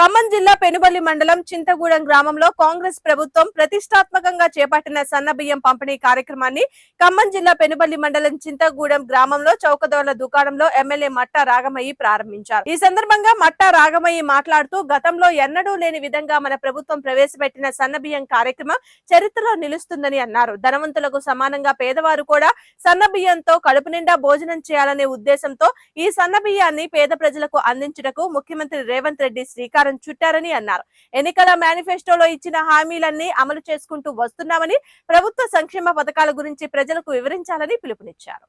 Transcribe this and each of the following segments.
ఖమ్మం జిల్లా పెనుబల్లి మండలం చింతగూడెం గ్రామంలో కాంగ్రెస్ ప్రభుత్వం ప్రతిష్టాత్మకంగా చేపట్టిన సన్నబియ్యం పంపిణీ కార్యక్రమాన్ని ఖమ్మం జిల్లా పెనుబల్లి మండలం చింతగూడెం గ్రామంలో చౌకదోళ్ళ దుకాణంలో ఎమ్మెల్యే మట్టా రాగమయ్యి ప్రారంభించారు. ఈ సందర్భంగా మట్టా రాగమయ్యి మాట్లాడుతూ గతంలో ఎన్నడూ లేని విధంగా మన ప్రభుత్వం ప్రవేశపెట్టిన సన్నబియ్యం కార్యక్రమం చరిత్రలో నిలుస్తుందని అన్నారు. ధనవంతులకు సమానంగా పేదవారు కూడా సన్నబియ్యంతో కడుపు నిండా భోజనం చేయాలనే ఉద్దేశంతో ఈ సన్నబియ్యాన్ని పేద ప్రజలకు అందించుటకు ముఖ్యమంత్రి రేవంత్ రెడ్డి శ్రీకారం చుట్టారని అన్నారు. ఎన్నికల మేనిఫెస్టోలో ఇచ్చిన హామీలన్నీ అమలు చేసుకుంటూ వస్తున్నామని ప్రభుత్వ సంక్షేమ పథకాల గురించి ప్రజలకు వివరించాలని పిలుపునిచ్చారు.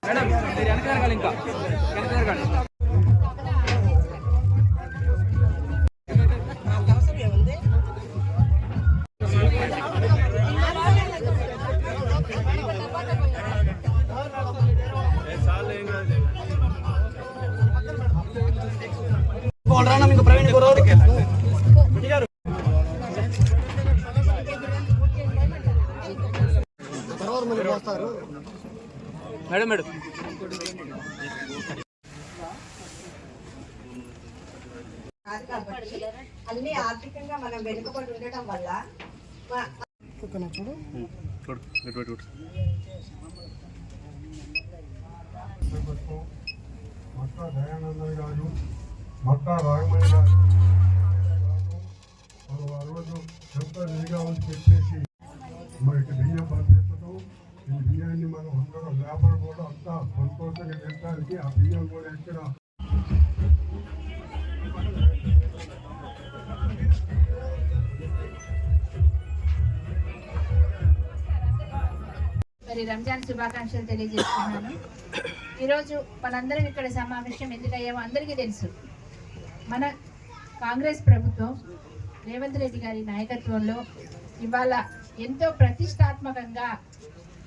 Madam madam. కాబట్టి అన్ని ఆర్థికంగా మనం వెనుకబడి ఉండటం వల్ల మ- మక్కా దయానంద గారు మక్కా రాగమయ్య గారు వాళ్ళు ఆ రోజు ఎంత నిగామని చెప్పేసి మనకి బియ్యం పంపించడం ఈ బియ్యాన్ని మనం అందరం వ్యాపారం కూడా అంతా సంతోషంగా తినడానికి ఆ బియ్యం కూడా ఇక్కడ మరి రంజాన్ శుభాకాంక్షలు తెలియజేస్తున్నాను. ఈరోజు మనందరం ఇక్కడ సమావేశం ఎందుకయ్యామో అందరికీ తెలుసు. మన కాంగ్రెస్ ప్రభుత్వం రేవంత్ రెడ్డి గారి నాయకత్వంలో ఇవాళ ఎంతో ప్రతిష్టాత్మకంగా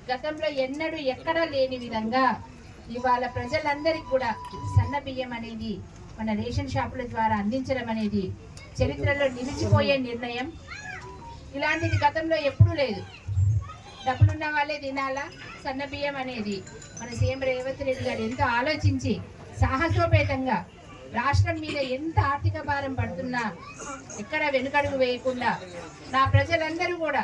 గతంలో ఎన్నడూ ఎక్కడా లేని విధంగా ఇవాళ ప్రజలందరికీ కూడా సన్న బియ్యం అనేది మన రేషన్ షాపుల ద్వారా అందించడం అనేది చరిత్రలో నిలిచిపోయే నిర్ణయం. ఇలాంటిది గతంలో ఎప్పుడూ లేదు. డబ్బులున్న వాళ్ళే తినాలా? సన్న బియ్యం అనేది మన సీఎం రేవంత్ రెడ్డి గారు ఎంతో ఆలోచించి సాహసోపేతంగా రాష్ట్రం మీద ఎంత ఆర్థిక భారం పడుతున్నా ఎక్కడ వెనుకడుగు వేయకుండా నా ప్రజలందరూ కూడా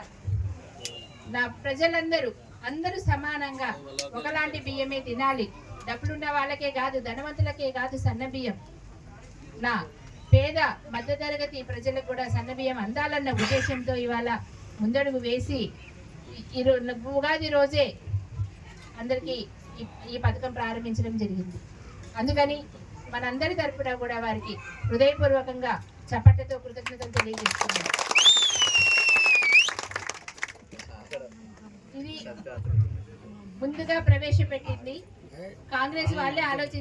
నా ప్రజలందరూ అందరూ సమానంగా ఒకలాంటి బియ్యమే తినాలి. డబ్బులున్న వాళ్ళకే కాదు ధనవంతులకే కాదు సన్న బియ్యం. నా పేద మధ్యతరగతి ప్రజలకు కూడా సన్న బియ్యం అందాలన్న ఉద్దేశంతో ఇవాళ ముందడుగు వేసి ఈ- ఉగాది రోజే అందరికీ ఈ- పథకం ప్రారంభించడం జరిగింది. అందుకని మనందరి తరఫున కూడా వారికి హృదయపూర్వకంగా చప్పట్లతో కృతజ్ఞతలు తెలియజేస్తున్నాను. ఇది ముందుగా ప్రవేశపెట్టింది. కాంగ్రెస్ వాళ్ళే ఆలోచించి